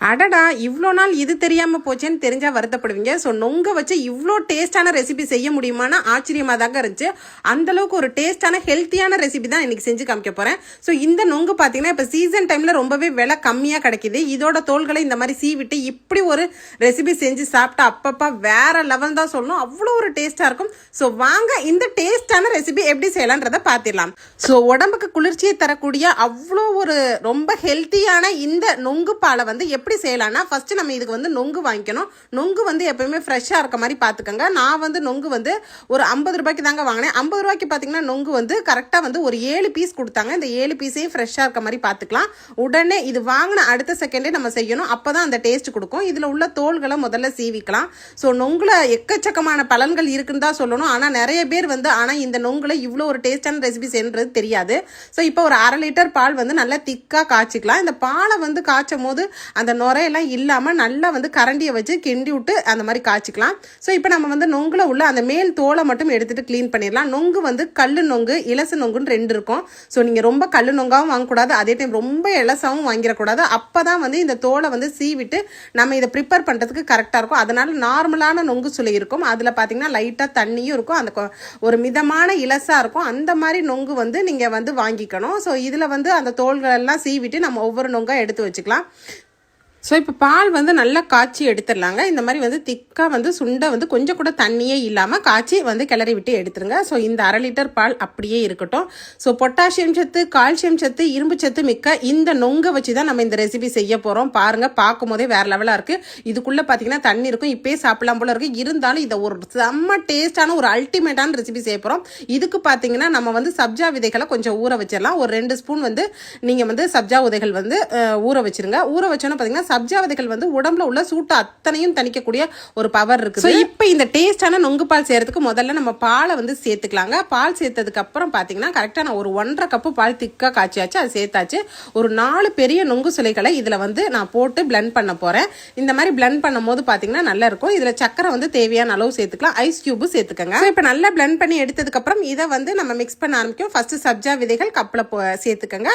அடடா இவ்வளோ நாள் இது தெரியாமல் போச்சேன்னு தெரிஞ்சால் வருத்தப்படுவீங்க. ஸோ நொங்க வச்சு இவ்வளோ டேஸ்டான ரெசிபி செய்ய முடியுமான்னு ஆச்சரியமாக தாங்க இருந்துச்சு அந்தளவுக்கு ஒரு டேஸ்டான ஹெல்த்தியான ரெசிபி தான் இன்றைக்கி செஞ்சு காமிக்க போகிறேன் ஸோ இந்த நொங்கு பார்த்தீங்கன்னா இப்போ சீசன் டைமில் ரொம்பவே விலை கம்மியாக கிடைக்கிது. இதோட தோள்களை இந்த மாதிரி சீவிட்டு இப்படி ஒரு ரெசிபி செஞ்சு சாப்பிட்டா அப்பப்பா வேற லெவல் தான் சொல்லணும் அவ்வளோ ஒரு டேஸ்ட்டாக இருக்கும். ஸோ வாங்க இந்த டேஸ்டான ரெசிபி எப்படி செய்யலான்றதை பார்த்திடலாம். ஸோ உடம்புக்கு குளிர்ச்சியை தரக்கூடிய அவ்வளோ ஒரு ரொம்ப ஹெல்த்தியான இந்த நொங்கு பாலை வந்து எப்படி எப்படி செய்யலாம்னா ஃபஸ்ட்டு நம்ம இதுக்கு வந்து நொங்கு வாங்கிக்கணும். நொங்கு வந்து எப்பயுமே ஃப்ரெஷ்ஷாக இருக்க மாதிரி பார்த்துக்கோங்க நான் வந்து நொங்கு வந்து ஒரு ஐம்பது ரூபாய்க்கு தாங்க வாங்கினேன். ஐம்பது ரூபாய்க்கு பார்த்தீங்கன்னா நொங்கு வந்து கரெக்டாக வந்து ஒரு ஏழு பீஸ் கொடுத்தாங்க. இந்த ஏழு பீஸையும் ஃப்ரெஷ்ஷாக இருக்க மாதிரி பார்த்துக்கலாம் உடனே இது வாங்கின அடுத்த செகண்டே நம்ம செய்யணும். அப்போ தான் அந்த டேஸ்ட் கொடுக்கும். இதில் உள்ள தோள்களை முதல்ல சீவிக்கலாம். ஸோ நொங்கில் எக்கச்சக்கமான பலன்கள் இருக்குன்னு தான் சொல்லணும். ஆனால் நிறைய பேர் வந்து ஆனால் இந்த நொங்கில் இவ்வளோ ஒரு டேஸ்டான ரெசிபி செய்யறது தெரியாது. ஸோ இப்போ ஒரு அரை லிட்டர் பால் வந்து நல்லா திக்காக காய்ச்சிக்கலாம். இந்த பாலை வந்து காய்ச்சும் போது அந்த நுரையெல்லாம் இல்லாமல் நல்லா வந்து கரண்டியை வச்சு கிண்டி விட்டு அந்த மாதிரி காய்ச்சிக்கலாம். ஸோ இப்போ நம்ம வந்து நொங்கில் உள்ள அந்த மேல் தோலை மட்டும் எடுத்துகிட்டு க்ளீன் பண்ணிடலாம். நொங்கு வந்து கல் நொங்கு இலசு நொங்குன்னு ரெண்டு இருக்கும். ஸோ நீங்கள் ரொம்ப கல் நொங்காகவும் வாங்கக்கூடாது. அதே டைம் ரொம்ப இலசாவும் வாங்கிடக்கூடாது. அப்போ தான் வந்து இந்த தோலை வந்து சீவிட்டு நம்ம இதை ப்ரிப்பேர் பண்ணுறதுக்கு கரெக்டாக இருக்கும். அதனால் நார்மலான நொங்கு சுளை இருக்கும். அதில் பார்த்தீங்கன்னா லைட்டாக தண்ணியும் இருக்கும். அந்த ஒரு மிதமான இலசாக இருக்கும். அந்த மாதிரி நொங்கு வந்து நீங்கள் வந்து வாங்கிக்கணும். ஸோ இதில் வந்து அந்த தோல்கள் எல்லாம் சீவிட்டு நம்ம ஒவ்வொரு நொங்காக எடுத்து வச்சுக்கலாம். ஸோ இப்போ பால் வந்து நல்லா காய்ச்சி எடுத்துடலாங்க. இந்த மாதிரி வந்து திக்காக வந்து சுண்டை வந்து கொஞ்சம் கூட தண்ணியே இல்லாமல் காய்ச்சி வந்து கிளறி விட்டு எடுத்துருங்க. ஸோ இந்த அரை லிட்டர் பால் அப்படியே இருக்கட்டும். ஸோ பொட்டாசியம் சத்து கால்சியம் சத்து இரும்பு சத்து மிக்க இந்த நொங்கை வச்சு தான் நம்ம இந்த ரெசிபி செய்ய போகிறோம் பாருங்கள் பார்க்கும் போதே வேறு லெவலாக இருக்குது இதுக்குள்ளே பார்த்தீங்கன்னா தண்ணி இருக்கும். இப்போயே சாப்பிடலாம் போல இருக்குது இருந்தாலும் இதை ஒரு செம்ம டேஸ்டான ஒரு அல்டிமேட்டான ரெசிபி செய்ய போகிறோம் இதுக்கு பார்த்தீங்கன்னா நம்ம வந்து சப்ஜா விதைகளை கொஞ்சம் ஊற வச்சிடலாம். ஒரு ரெண்டு ஸ்பூன் வந்து நீங்கள் வந்து சப்ஜா விதைகள் வந்து ஊற வச்சிருங்க. ஊற வச்சோன்னா பார்த்தீங்கன்னா சப்ஜா விதைகள் வந்து உடம்புல உள்ள சூட்டை அத்தனையும் தணிக்கக்கூடிய ஒரு பவர் இருக்குது. இப்போ இந்த டேஸ்டான நொங்கு பால் செய்யறதுக்கு முதல்ல நம்ம பாலை வந்து சேர்த்துக்கலாங்க. பால் சேர்த்ததுக்கு அப்புறம் பார்த்தீங்கன்னா கரெக்டாக நான் ஒரு ஒன்றரை கப்பு பால் திக்காக காய்ச்சியாச்சு அது சேர்த்தாச்சு. ஒரு நாலு பெரிய நொங்கு சுளைகளை இதில் வந்து நான் போட்டு blend பண்ண போகிறேன் இந்த மாதிரி blend பண்ணும்போது பார்த்தீங்கன்னா நல்லா இருக்கும். இதில் சக்கரை வந்து தேவையான அளவு சேர்த்துக்கலாம். ஐஸ் கியூபு சேர்த்துக்கோங்க. இப்போ நல்லா blend பண்ணி எடுத்ததுக்கப்புறம் இதை வந்து நம்ம மிக்ஸ் பண்ண ஆரம்பிக்கும். ஃபர்ஸ்ட் சப்ஜா விதைகள் கப்பில் சேர்த்துக்கோங்க.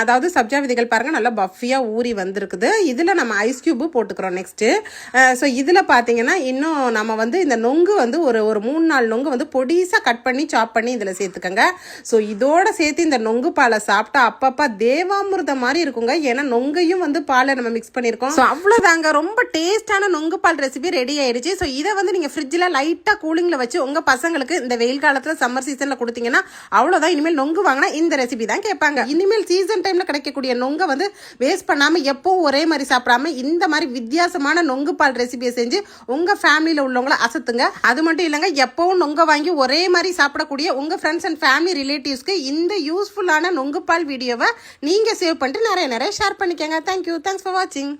அதாவது சப்ஜா விதைகள் பாருங்க நல்லா பஃபியாக ஊறி வந்திருக்குது. இதில் நம்ம ஐஸ் கியூபு போட்டுக்கிறோம் நெக்ஸ்ட்டு ஸோ இதில் பார்த்தீங்கன்னா இன்னும் நம்ம வந்து இந்த நொங்கு வந்து ஒரு ஒரு மூணு நாலு நொங்கு வந்து பொடிசாக கட் பண்ணி சாப் பண்ணி இதில் சேர்த்துக்கோங்க. ஸோ இதோட சேர்த்து இந்த நொங்கு பாலை சாப்பிட்டா அப்பப்போ தேவாமிர்தம் மாதிரி இருக்குங்க. ஏன்னா நொங்கையும் வந்து பாலை நம்ம மிக்ஸ் பண்ணியிருக்கோம். ஸோ அவ்வளோதாங்க ரொம்ப டேஸ்டான நொங்கு பால் ரெசிபி ரெடி ஆயிடுச்சு ஸோ இதை வந்து நீங்கள் ஃப்ரிட்ஜில் லைட்டாக கூலிங்கில் வச்சு உங்கள் பசங்களுக்கு இந்த வெயில் காலத்தில் சம்மர் சீசனில் கொடுத்தீங்கன்னா அவ்வளோதான் இனிமேல் நொங்கு வாங்கினா இந்த ரெசிபி தான் கேட்பாங்க. இனிமேல் சீசன் டைமில் கிடைக்கக்கூடிய நொங்கை வந்து வேஸ்ட் பண்ணாமல் எப்பவும் ஒரே மாதிரி சாப்பிடாம இந்த மாதிரி வித்தியாசமான நொங்கு பால் ரெசிபியை செஞ்சு உங்கள் ஃபேமிலியில் உள்ளவங்களை அசத்துங்க. அது மட்டும் இல்லைங்க எப்பவும் நொங்க வாங்கி ஒரே மாதிரி சாப்பிடக்கூடிய உங்கள் ஃப்ரெண்ட்ஸ் அண்ட் ஃபேமிலி ரிலேட்டிவ்ஸ்க்கு இந்த யூஸ்ஃபுல்லான நொங்கு பால் வீடியோவை நீங்கள் சேவ் பண்ணிட்டு நிறைய நிறைய ஷேர் பண்ணிக்கோங்க. தேங்க்யூ தேங்க்ஸ் ஃபார் வாட்சிங்